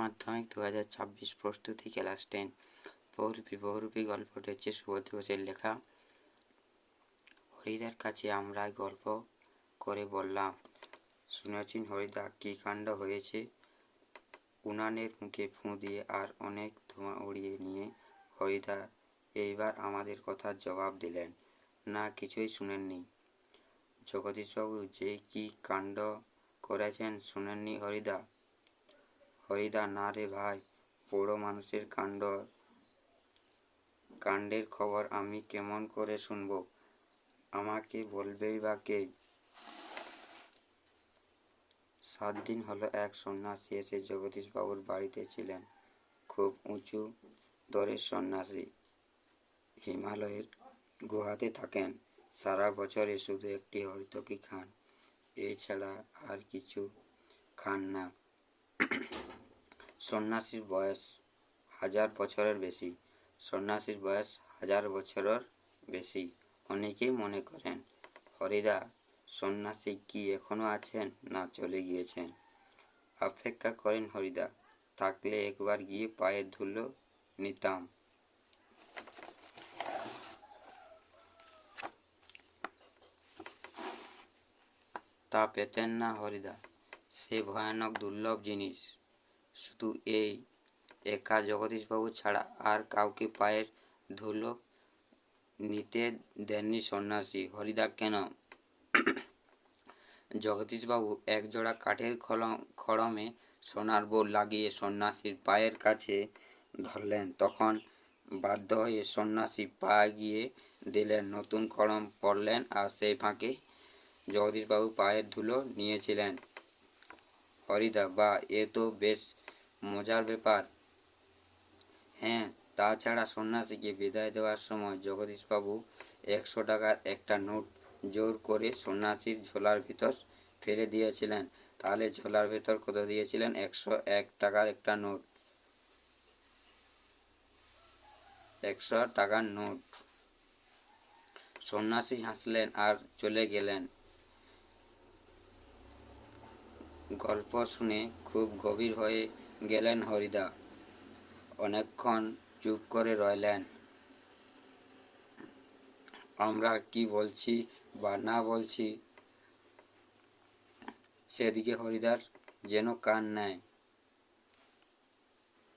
মাধ্যমিক দু হাজার ছাব্বিশ প্রস্তুতি ক্লাস টেন। বহুরূপী বহুরূপী গল্পটি হচ্ছে সুবোধ ঘোষের লেখা। হরিদার কাছে আমরা গল্প করে বললাম, শুনেছেন হরিদা, কী কাণ্ড হয়েছে? উনানের মুখে ফুঁ দিয়ে আর অনেক ধোঁয়া উড়িয়ে নিয়ে হরিদা এইবার আমাদের কথার জবাব দিলেন, না, কিছুই শুনেননি। জগদীশবাবু, যে কি কাণ্ড করেছেন শুনেননি হরিদা? হরিদা না রে ভাই বড় মানুষের কাণ্ড কাণ্ডের খবর আমি কেমন করে শুনব? আমাকে বলবেই বা কে? সাত দিন হলো এক সন্ন্যাসী এসে জগদীশবাবুর বাড়িতে ছিলেন। খুব উঁচু দরের সন্ন্যাসী। হিমালয়ের গুহাতে থাকেন। সারা বছরে শুধু একটি হরিতকি খান। এছাড়া আর কিছু খান না। সন্ন্যাসীর বয়স হাজার বছরের বেশি। সন্ন্যাসীর বয়স হাজার বছরের বেশি, অনেকেই মনে করেন। হরিদা সন্ন্যাসী কি এখনও আছেন না চলে গিয়েছেন? অপেক্ষা করেন হরিদা থাকলে একবার গিয়ে পায়ের ধুলো, নিতাম। তা পেতেন না হরিদা সে ভয়ানক দুর্লভ জিনিস। শুধু এই, একা জগদীশবাবু ছাড়া আর কাউকে পায়ের ধুলো নিতে দেননি সন্ন্যাসী। হরিদা কেন? জগদীশবাবু একজোড়া কাঠের খড়ম খড়মে সোনার বোর লাগিয়ে সন্ন্যাসীর পায়ের কাছে ধরলেন। তখন বাধ্য হয়ে সন্ন্যাসী পা গিয়ে দিলেন, নতুন খড়ম পরলেন আর সেই ফাঁকে জগদীশবাবু পায়ের ধুলো নিয়েছিলেন। হরিদা বা এ তো বেশ মজার ব্যাপার। হ্যাঁ তাছাড়া সন্ন্যাসীকে বিদায় দেওয়ার সময় জগদীশবাবু একশো টাকার একটা নোট জোর করে সন্ন্যাসীর ঝোলার ভিতর ফেলে দিয়েছিলেন। তাহলে ঝোলার ভেতর কত দিয়েছিলেন? একশো এক টাকার একটা নোট। একশো টাকার নোট। সন্ন্যাসী হাসলেন আর চলে গেলেন। গল্প শুনে খুব গভীর হয়ে গেলেন হরিদা। অনেকক্ষণ চুপ করে রইলেন। আমরা কি বলছি বা না বলছি? সেদিকে হরিদার যেন কান নেয়।